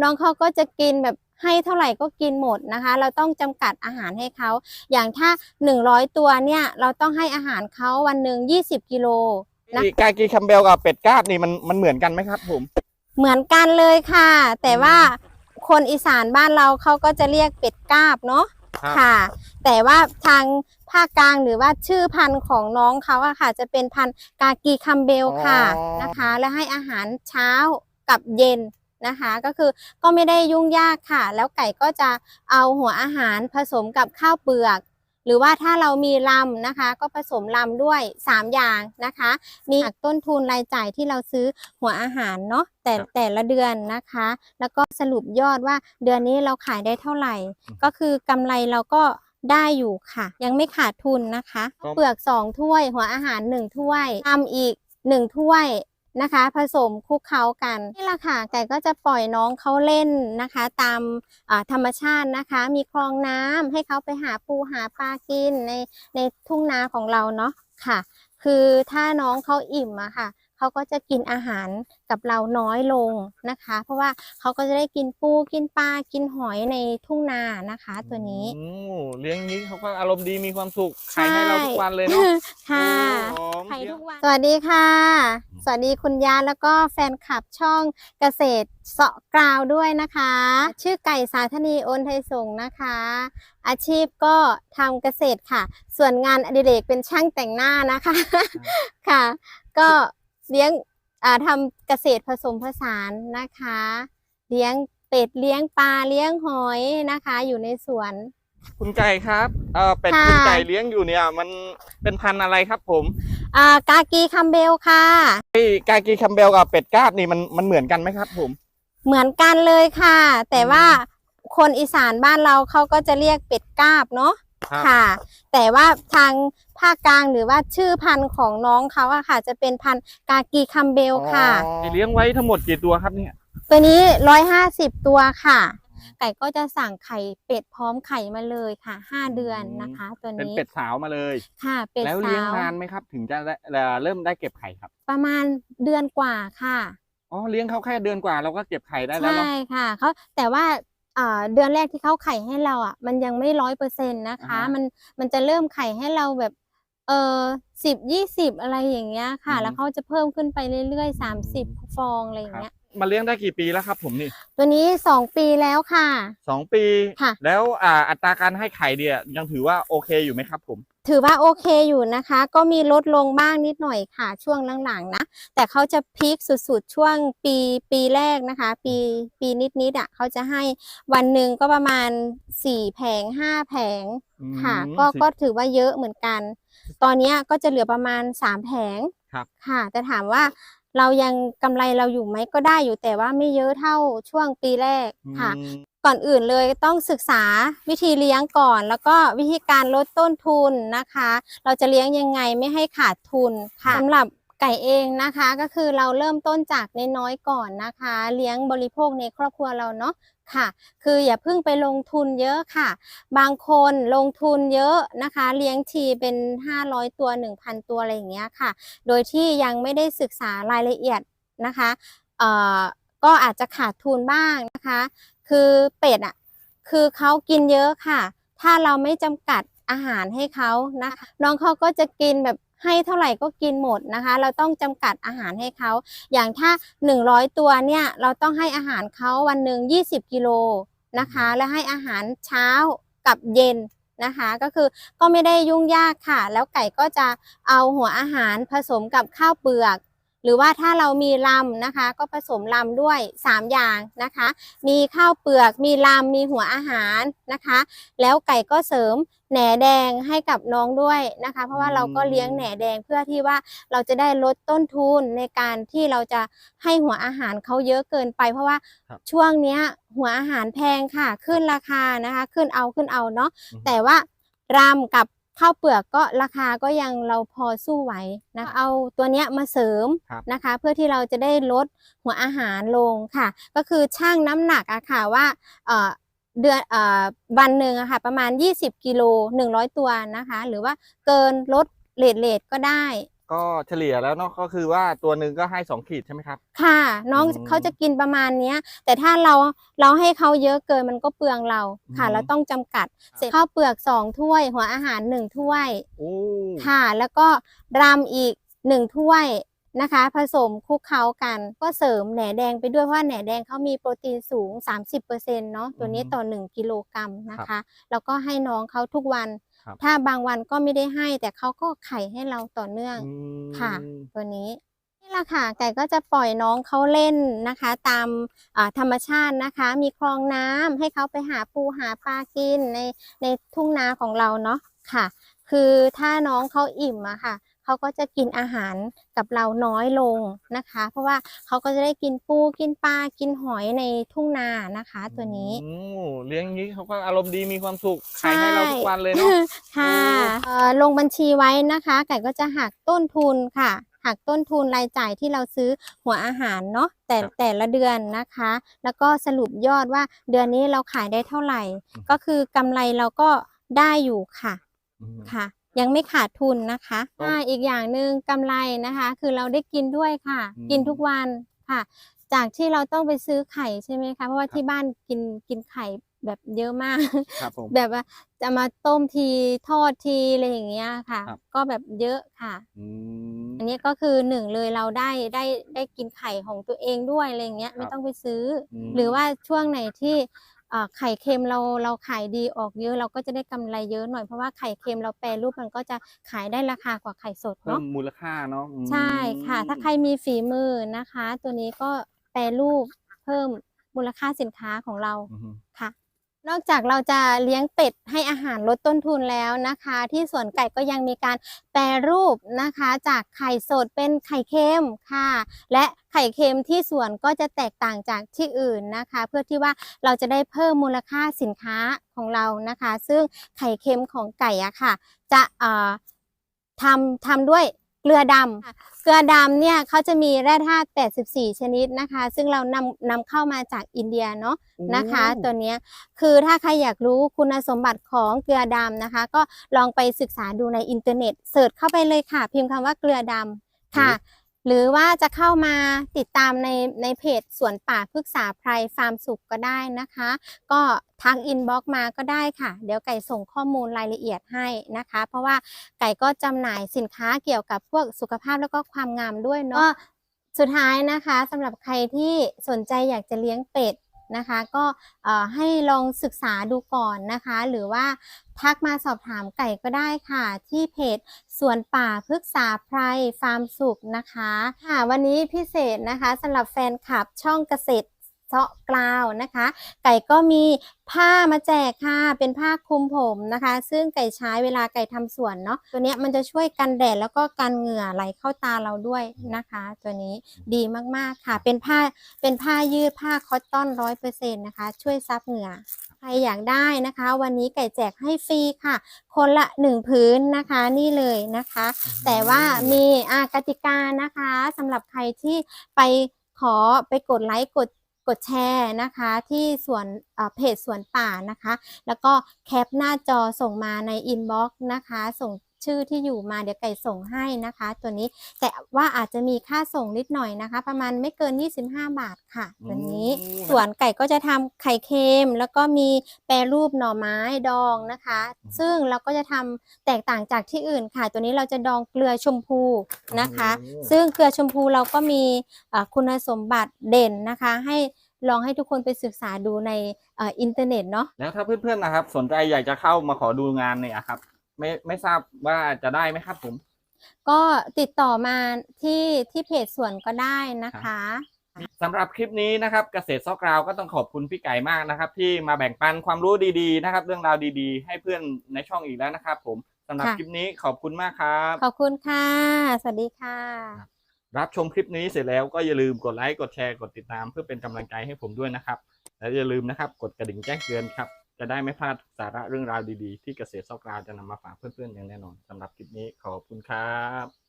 น้องเขาก็จะกินแบบให้เท่าไหร่ก็กินหมดนะคะ เราต้องจำกัดอาหารให้เขา อย่างถ้า 100 ตัวเนี่ยเราต้องให้อาหารเขาวันหนึ่ง20 กิโลนะกากีคัมเบลกับเป็ดกราบนี่มันมันเหมือนกันไหมครับผมเหมือนกันเลยค่ะ แต่ว่าคนอีสานบ้านเราเขาก็จะเรียกเป็ดกาบเนาะครับค่ะ แต่ว่าทางภาคกลางหรือว่าชื่อพันธุ์ของน้องเขาอะค่ะ จะเป็นพันธุ์กากีคัมเบลค่ะนะคะ และให้อาหารเช้ากับเย็น นะคะ ก็คือก็ไม่ได้ยุ่งยากค่ะ แล้วไก่ก็จะเอาหัวอาหารผสมกับข้าวเปลือก หรือว่าถ้าเรามีลำนะคะ ก็ผสมลำด้วย 3 อย่างนะคะมีหักต้นทุนรายจ่ายที่เราซื้อหัวอาหารเนาะแต่ครับแต่ละเดือนนะคะ แล้วก็สรุปยอดว่าเดือนนี้เราขายได้เท่าไหร่ ก็คือกำไรเราก็ได้อยู่ค่ะ ยังไม่ขาดทุนนะคะครับเปลือกสองถ้วย หัวอาหารหนึ่งถ้วยทำอีกหนึ่งถ้วย นะคะ ผสมคลุกเคล้ากันนี่แหละค่ะไก่ก็จะปล่อยน้องเขาเล่นนะคะ ตามธรรมชาตินะคะ มีคลองน้ำให้เขาไปหาปูหาปลากินในในทุ่งนาของเราเนาะค่ะ คือถ้าน้องเขาอิ่มอะค่ะ เขาก็จะกินอาหารกับเราน้อยลงนะคะ เพราะว่าเขาก็จะได้กินปูกินปลากินหอยในทุ่งนานะคะ ตัวนี้โอ้เลี้ยงนี้เขาก็อารมณ์ดีมีความสุขขายให้เราทุกวันเลยเนาะค่ะโอ้หอมขายทุกวันสวัสดีค่ะ สวัสดีคุณยาแล้วก็แฟนคลับช่องเกษตรเสาะกราวด้วยนะคะ ชื่อไก่สาธนีโอนไทยสงฆ์นะคะ อาชีพก็ทำเกษตรค่ะ ส่วนงานอดิเรกเป็นช่างแต่งหน้านะคะค่ะ ก็ เลี้ยงอ่าทำเกษตรผสมผสานนะคะ เลี้ยงเป็ดเลี้ยงปลาเลี้ยงหอยนะคะ อยู่ในสวน คุณไก่ครับเออเป็ดค่ะ คุณไก่เลี้ยงอยู่เนี่ยมันเป็นพันธุ์อะไรครับผมอ่ากากีคัมเบลค่ะ ไอ้กากีคัมเบลกับเป็ดกราบนี่มันมันเหมือนกันไหมครับผม เหมือนกันเลยค่ะ แต่ว่าคนอีสานบ้านเราเขาก็จะเรียกเป็ดกาบเนาะ ครับค่ะ แต่ว่าทางภาคกลางหรือว่าชื่อพันธุ์ของน้องเขาอะค่ะ จะเป็นพันธุ์กากีคัมเบลค่ะอ๋อเลี้ยงไว้ทั้งหมดกี่ตัวครับเนี่ยตัวนี้ร้อยห้าสิบตัวค่ะ ไก่ก็จะสั่งไข่เป็ดพร้อมไข่มาเลยค่ะห้าเดือนนะคะ ตัวเป็นนี้เป็ดสาวมาเลย ค่ะ เป็ดแล้วเลี้ยงสาวนานไหมครับ ถึงจะได้เอ่อเริ่มได้เก็บไข่ครับประมาณเดือนกว่าค่ะ อ๋อเลี้ยงเขาแค่เดือนกว่าเราก็เก็บไข่ได้แล้วใช่เนาะ ค่ะเขาแต่ว่าอ่า เดือนแรกที่เขาไข่ให้เราอะ มันยังไม่ร้อยเปอร์เซ็นต์นะคะอ่าฮะมันมันจะเริ่มไข่ให้เราแบบเออสิบยี่สิบอะไรอย่างเงี้ยค่ะอือฮึแล้วเขาจะเพิ่มขึ้นไปเรื่อยๆสามสิบฟองอะไรอย่างครับเงี้ยมาเลี้ยงได้กี่ปีแล้วครับ ผมนี่ ตัวนี้สองปีแล้วค่ะสองปีค่ะแล้วอ่าอัตราการให้ไข่เนี่ยยังถือว่าโอเคอยู่ไหมครับผม ถือว่าโอเคอยู่นะคะ ก็มีลดลงบ้างนิดหน่อยค่ะ ช่วงหลังๆนะ แต่เขาจะพีคสุดๆ ช่วงปีปีแรกนะคะ ปีปีนิดๆอะเขาจะให้วันหนึ่งก็ประมาณสี่แผงห้าแผงค่ะอืมก็สิก็ถือว่าเยอะเหมือนกัน ตอนเนี้ยก็จะเหลือประมาณสามแผงครับค่ะ แต่ถามว่าเรายังกำไรเราอยู่ไหมก็ได้อยู่แต่ว่าไม่เยอะเท่าช่วงปีแรกค่ะอืม ก่อนอื่นเลยต้องศึกษาวิธีเลี้ยงก่อน แล้วก็วิธีการลดต้นทุนนะคะ เราจะเลี้ยงยังไงไม่ให้ขาดทุนค่ะสำหรับไก่เองนะคะก็คือเราเริ่มต้นจากน้อยๆก่อนนะคะ เลี้ยงบริโภคในครอบครัวเราเนาะค่ะ คืออย่าเพิ่งไปลงทุนเยอะค่ะ บางคนลงทุนเยอะนะคะ เลี้ยงทีเป็น 500 ตัว 1,000 ตัวอะไรอย่างเงี้ยค่ะ โดยที่ยังไม่ได้ศึกษารายละเอียดนะคะเอ่อก็อาจจะขาดทุนบ้างนะคะ คือเป็ดอะคือเขากินเยอะค่ะ ถ้าเราไม่จำกัดอาหารให้เขานะคะ น้องเขาก็จะกินแบบให้เท่าไหร่ก็กินหมดนะคะ เราต้องจำกัดอาหารให้เขา อย่างถ้า 100 ตัวเนี่ยเราต้องให้อาหารเขาวันหนึ่ง20 กิโลนะคะ และให้อาหารเช้ากับเย็นนะคะ ก็คือก็ไม่ได้ยุ่งยากค่ะ แล้วไก่ก็จะเอาหัวอาหารผสมกับข้าวเปลือก หรือว่าถ้าเรามีลำนะคะ ก็ผสมลำด้วย 3 อย่างนะคะ มีข้าวเปลือก มีลำมีหัวอาหารนะคะ แล้วไก่ก็เสริมแหนแดงให้กับน้องด้วยนะคะ เพราะว่าเราก็เลี้ยงแหนแดงเพื่อที่ว่าเราจะได้ลดต้นทุนในการที่เราจะให้หัวอาหารเขาเยอะเกินไป เพราะว่าครับช่วงเนี้ยหัวอาหารแพงค่ะ ขึ้นราคานะคะ ขึ้นเอาขึ้นเอาเนาะอือฮึแต่ว่ารำกับ ข้าวเปลือกก็ราคาก็ยังเราพอสู้ไหวนะคะเอาตัวเนี้ยมาเสริมครับนะคะ เพื่อที่เราจะได้ลดหัวอาหารลงค่ะ ก็คือช่างน้ำหนักอะค่ะว่าเอ่อเดือนเอ่อวันหนึ่งอะค่ะประมาณ 20 กิโล 100 ตัวนะคะ หรือว่าเกินลดเลทเลทก็ได้ ก็เฉลี่ยแล้วเนาะก็คือว่าตัวหนึ่งก็ให้สองขีดใช่ไหมครับ ค่ะ น้องอืมเขาจะกินประมาณเนี้ย แต่ถ้าเราเราให้เขาเยอะเกินมันก็เปลืองเราค่ะ อืม เราต้องจำกัดเสร็จข้าวเปลือกสองถ้วย หัวอาหารหนึ่งถ้วย โอ้ค่ะ แล้วก็รำอีกหนึ่งถ้วยนะคะ ผสมคลุกเคล้ากัน ก็เสริมแหนแดงไปด้วยเพราะว่าแหนแดงเขามีโปรตีนสูง 30%เนาะตัวนี้ต่อ 1 กิโลกรัมนะคะ แล้วก็ให้น้องเขาทุกวันครับ ถ้าบางวันก็ไม่ได้ให้ แต่เขาก็ไข่ให้เราต่อเนื่องอืมค่ะ ตัวนี้นี่แหละค่ะไก่ก็จะปล่อยน้องเขาเล่นนะคะ ตามอ่าธรรมชาตินะคะ มีคลองน้ำให้เขาไปหาปูหาปลากินในในทุ่งนาของเราเนาะค่ะ คือถ้าน้องเขาอิ่มอะค่ะ เขาก็จะกินอาหารกับเราน้อยลงนะคะ เพราะว่าเขาก็จะได้กินปูกินปลากินหอยในทุ่งนานะคะ ตัวนี้โอ้เลี้ยงอย่างนี้เขาก็อารมณ์ดีมีความสุขขายให้เราทุกวันเลยเนาะค่ะโอ้เอ่อลงบัญชีไว้นะคะ ไก่ก็จะหักต้นทุนค่ะหักต้นทุนรายจ่ายที่เราซื้อหัวอาหารเนาะแต่ครับแต่ละเดือนนะคะ แล้วก็สรุปยอดว่าเดือนนี้เราขายได้เท่าไหร่อืมก็คือกำไรเราก็ได้อยู่ค่ะอืมค่ะ ยังไม่ขาดทุนนะคะครับอ่าอีกอย่างหนึ่งกำไรนะคะ คือเราได้กินด้วยค่ะอืมกินทุกวันค่ะ จากที่เราต้องไปซื้อไข่ใช่ไหมคะ เพราะว่าที่บ้านกินกินไข่แบบเยอะมากครับผมแบบว่าจะมาต้มทีทอดทีอะไรอย่างเงี้ยค่ะครับก็แบบเยอะค่ะอืมอันนี้ก็คือหนึ่งเลยเราได้ได้ได้กินไข่ของตัวเองด้วยอะไรอย่างเงี้ยครับไม่ต้องไปซื้ออมหรือว่าช่วงไหนที่เอ่อ ไข่เค็มเราเราขายดีออกเยอะเราก็จะได้กำไรเยอะหน่อยเพราะว่าไข่เค็มเราแปรรูปมันก็จะขายได้ราคากว่าไข่สดเพิ่เนาะมมูลค่าเนาะอืมใช่ค่ะ ถ้าใครมีฝีมือนะคะ ตัวนี้ก็แปรรูปเพิ่มมูลค่าสินค้าของเราอืมค่ะ นอกจากเราจะเลี้ยงเป็ดให้อาหารลดต้นทุนแล้วนะคะ ที่สวนไก่ก็ยังมีการแปรรูปนะคะ จากไข่สดเป็นไข่เค็มค่ะ และ ไข่เค็มที่สวนก็จะแตกต่างจากที่อื่นนะคะ เพื่อที่ว่าเราจะได้เพิ่มมูลค่าสินค้าของเรานะคะ ซึ่งไข่เค็มของไก่อะค่ะ จะเอ่อทำทำด้วยเกลือดำเกลือดำเนี่ยเขาจะมีแร่ธาตุ 84 ชนิดนะคะ ซึ่งเรานำนำเข้ามาจากอินเดียเนาะนะคะโอ้ตัวเนี้ยคือถ้าใครอยากรู้คุณสมบัติของเกลือดำนะคะ ก็ลองไปศึกษาดูในอินเทอร์เน็ตเสิร์ชเข้าไปเลยค่ะ พิมพ์คำว่าเกลือดำค่ะ หรือว่าจะเข้ามาติดตามในในเพจสวนป่าพฤกษาไพรฟาร์มสุขก็ได้นะคะ ก็ทักอินบ็อกมาก็ได้ค่ะ เดี๋ยวไก่ส่งข้อมูลรายละเอียดให้นะคะ เพราะว่าไก่ก็จำหน่ายสินค้าเกี่ยวกับพวกสุขภาพแล้วก็ความงามด้วยเนาะสุดท้ายนะคะสำหรับใครที่สนใจอยากจะเลี้ยงเป็ด นะคะ ก็ให้ลองศึกษาดูก่อนนะคะ หรือว่าทักมาสอบถามไก่ก็ได้ค่ะ ที่เพจสวนป่าพฤกษาไพรฟาร์มสุขนะคะ ค่ะวันนี้พิเศษนะคะสำหรับแฟนคลับช่องเกษตร เซาะกลาวนะคะ ไก่ก็มีผ้ามาแจกค่ะ เป็นผ้าคลุมผมนะคะ ซึ่งไก่ใช้เวลาไก่ทำสวนเนาะ ตัวนี้มันจะช่วยกันแดดแล้วก็กันเหงื่อไหลเข้าตาเราด้วยนะคะ ตัวนี้ดีมากๆค่ะ เป็นผ้า เป็นผ้ายืดผ้าคอตตอนร้อยเปอร์เซ็นต์นะคะ ช่วยซับเหงื่อ ใครอยากได้นะคะ วันนี้ไก่แจกให้ฟรีค่ะ คนละหนึ่งพื้นนะคะ นี่เลยนะคะ แต่ว่ามีอากติกานะคะสำหรับใครที่ไปขอไปกดไลค์กด กดแชร์นะคะที่สวนเอ่อเพจสวนป่านะคะ แล้วก็แคปหน้าจอส่งมาในอินบ็อกซ์นะคะส่งชื่อที่อยู่มาเดี๋ยวไก่ส่งให้นะคะ ตัวนี้แต่ว่าอาจจะมีค่าส่งนิดหน่อยนะคะ ประมาณไม่เกิน 25 บาทค่ะ ตัวนี้อืมส่วนไก่ก็จะทำไข่เค็มแล้วก็มีแปรรูปหน่อไม้ดองนะคะ ซึ่งเราก็จะทำแตกต่างจากที่อื่นค่ะ ตัวนี้เราจะดองเกลือชมพูนะคะโอ้ซึ่งเกลือชมพูเราก็มีเอ่อคุณสมบัติเด่นนะคะ ให้ ลองให้ทุกคนไปศึกษาดูในเอ่ออินเทอร์เน็ตเนาะแล้วถ้าเพื่อนๆนะครับ สนใจอยากจะเข้ามาขอดูงานเนี่ยครับ ไม่ไม่ทราบว่าจะได้ไหมครับผม ก็ติดต่อมาที่ที่เพจสวนก็ได้นะคะ สำหรับคลิปนี้นะครับเกษตรซอกราวก็ต้องขอบคุณพี่ไก่มากนะครับ ที่มาแบ่งปันความรู้ดีๆนะครับ เรื่องราวดีๆ ให้เพื่อนในช่องอีกแล้วนะครับ ผมสำหรับค่ะ คลิปนี้ขอบคุณมากครับ ขอบคุณค่ะ สวัสดีค่ะ รับชมคลิปนี้เสร็จแล้วก็อย่าลืมกดไลค์กดแชร์กดติดตามเพื่อเป็นกำลังใจให้ผมด้วยนะครับ และอย่าลืมนะครับกดกระดิ่งแจ้งเตือนครับจะได้ไม่พลาดสาระเรื่องราวดีๆ ที่เกษตรซอกราวจะนำมาฝากเพื่อนๆอย่างแน่นอนสำหรับคลิปนี้ขอบคุณครับ